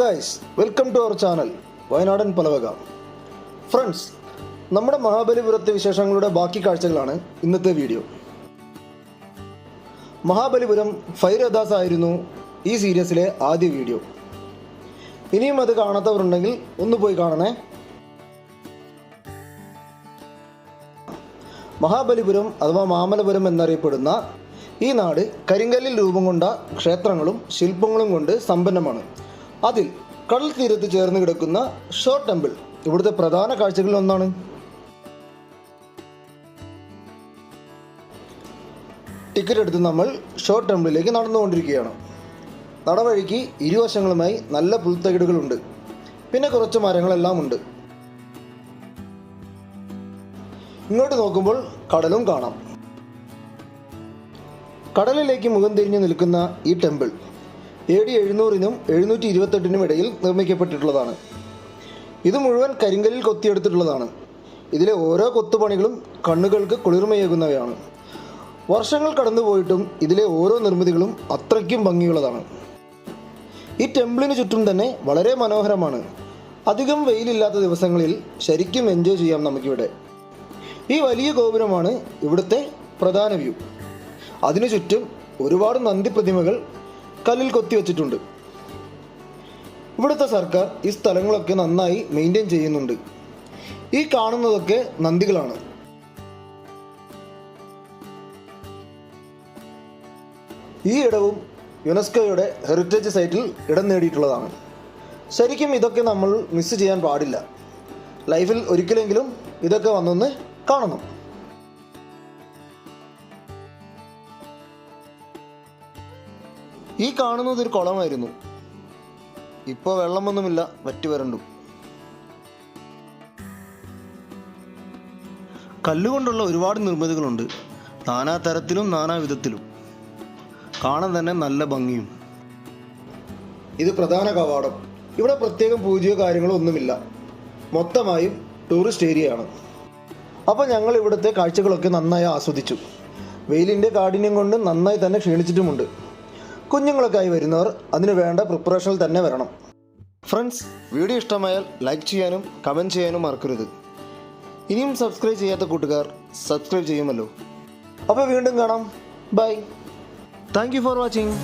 Guys welcome to our channel വയനാടൻ പലവക. Friends നമ്മുടെ മഹാബലിപുരത്തെ വിശേഷങ്ങളുടെ ബാക്കി കാഴ്ചകളാണ് ഇന്നത്തെ വീഡിയോ മഹാബലിപുരം ഫൈരദാസ് ആയിരുന്നു ഈ സീരീസിലെ ആദ്യ വീഡിയോ ഇനിയും അത് കാണാത്തവരുണ്ടെങ്കിൽ ഒന്ന് പോയി കാണണേ. മഹാബലിപുരം അഥവാ മാമലപുരം എന്നറിയപ്പെടുന്ന ഈ നാട് കരിങ്കല്ലിൽ രൂപം കൊണ്ട ക്ഷേത്രങ്ങളും ശില്പങ്ങളും കൊണ്ട് സമ്പന്നമാണ്. അതിൽ കടൽ തീരത്ത് ചേർന്ന് കിടക്കുന്ന ഷോ ടെമ്പിൾ. ഇവിടുത്തെ പ്രധാന കാഴ്ചകളിൽ ഒന്നാണ്. ടിക്കറ്റ് എടുത്ത് നമ്മൾ ഷോ ടെമ്പിളിലേക്ക് നടന്നുകൊണ്ടിരിക്കുകയാണ്. നടവഴിക്ക് ഇരുവശങ്ങളുമായി നല്ല പുൽത്തകിടുകളുണ്ട്. പിന്നെ കുറച്ച് മരങ്ങളെല്ലാം ഉണ്ട്. ഇങ്ങോട്ട് നോക്കുമ്പോൾ കടലും കാണാം. കടലിലേക്ക് മുഖം തിരിഞ്ഞു നിൽക്കുന്ന ഈ ടെമ്പിൾ എ ഡി എഴുന്നൂറിനും എഴുന്നൂറ്റി ഇരുപത്തെട്ടിനും ഇടയിൽ നിർമ്മിക്കപ്പെട്ടിട്ടുള്ളതാണ്. ഇത് മുഴുവൻ കരിങ്കലിൽ കൊത്തിയെടുത്തിട്ടുള്ളതാണ്. ഇതിലെ ഓരോ കൊത്തുപണികളും കണ്ണുകൾക്ക് കുളിർമയേകുന്നവയാണ്. വർഷങ്ങൾ കടന്നുപോയിട്ടും ഇതിലെ ഓരോ നിർമ്മിതികളും അത്രയ്ക്കും ഭംഗിയുള്ളതാണ്. ഈ ടെമ്പിളിന് ചുറ്റും തന്നെ വളരെ മനോഹരമാണ്. അധികം വെയിലില്ലാത്ത ദിവസങ്ങളിൽ ശരിക്കും എൻജോയ് ചെയ്യാം നമുക്കിവിടെ. ഈ വലിയ ഗോപുരമാണ് ഇവിടുത്തെ പ്രധാന വ്യൂ. അതിനു ചുറ്റും ഒരുപാട് നന്ദി പ്രതിമകൾ കല്ലിൽ കൊത്തിവെച്ചിട്ടുണ്ട് ഇവിടുത്തെ സർക്കാർ ഈ സ്ഥലങ്ങളൊക്കെ നന്നായി മെയിന്റെയിൻ ചെയ്യുന്നുണ്ട്. ഈ കാണുന്നതൊക്കെ നന്ദികളാണ്. ഈ ഇടവും യുനെസ്കോയുടെ ഹെറിറ്റേജ് സൈറ്റിൽ ഇടം നേടിയിട്ടുള്ളതാണ്. ശരിക്കും ഇതൊക്കെ നമ്മൾ മിസ് ചെയ്യാൻ പാടില്ല. ലൈഫിൽ ഒരിക്കലെങ്കിലും ഇതൊക്കെ വന്നൊന്ന് കാണണം. ഈ കാണുന്നത് ഒരു കുളമായിരുന്നു. ഇപ്പോൾ വെള്ളമൊന്നുമില്ല വറ്റി വരണ്ടു. കല്ലുകൊണ്ടുള്ള ഒരുപാട് നിർമ്മിതികളുണ്ട്. നാനാ തരത്തിലും നാനാ വിധത്തിലും. കാണാൻ തന്നെ നല്ല ഭംഗിയും. ഇത് പ്രധാന കവാടം. ഇവിടെ പ്രത്യേകം പൂജയോ കാര്യങ്ങളോ ഒന്നുമില്ല. മൊത്തമായും ടൂറിസ്റ്റ് ഏരിയ ആണ് അപ്പോൾ ഞങ്ങൾ ഇവിടുത്തെ കാഴ്ചകളൊക്കെ നന്നായി ആസ്വദിച്ചു. വെയിലിന്റെ കാഠിന്യം കൊണ്ട് നന്നായി തന്നെ ക്ഷീണിച്ചിട്ടുമുണ്ട്. കുഞ്ഞുങ്ങളൊക്കെ ആയി വരുന്നവർ അതിന് വേണ്ട പ്രിപ്പറേഷനിൽ തന്നെ വരണം. ഫ്രണ്ട്സ് വീഡിയോ ഇഷ്ടമായാൽ ലൈക്ക് ചെയ്യാനും കമന്റ് ചെയ്യാനും മറക്കരുത്. ഇനിയും സബ്സ്ക്രൈബ് ചെയ്യാത്ത കൂട്ടുകാർ സബ്സ്ക്രൈബ് ചെയ്യുമല്ലോ. അപ്പോൾ വീണ്ടും കാണാം. Bye thank for watching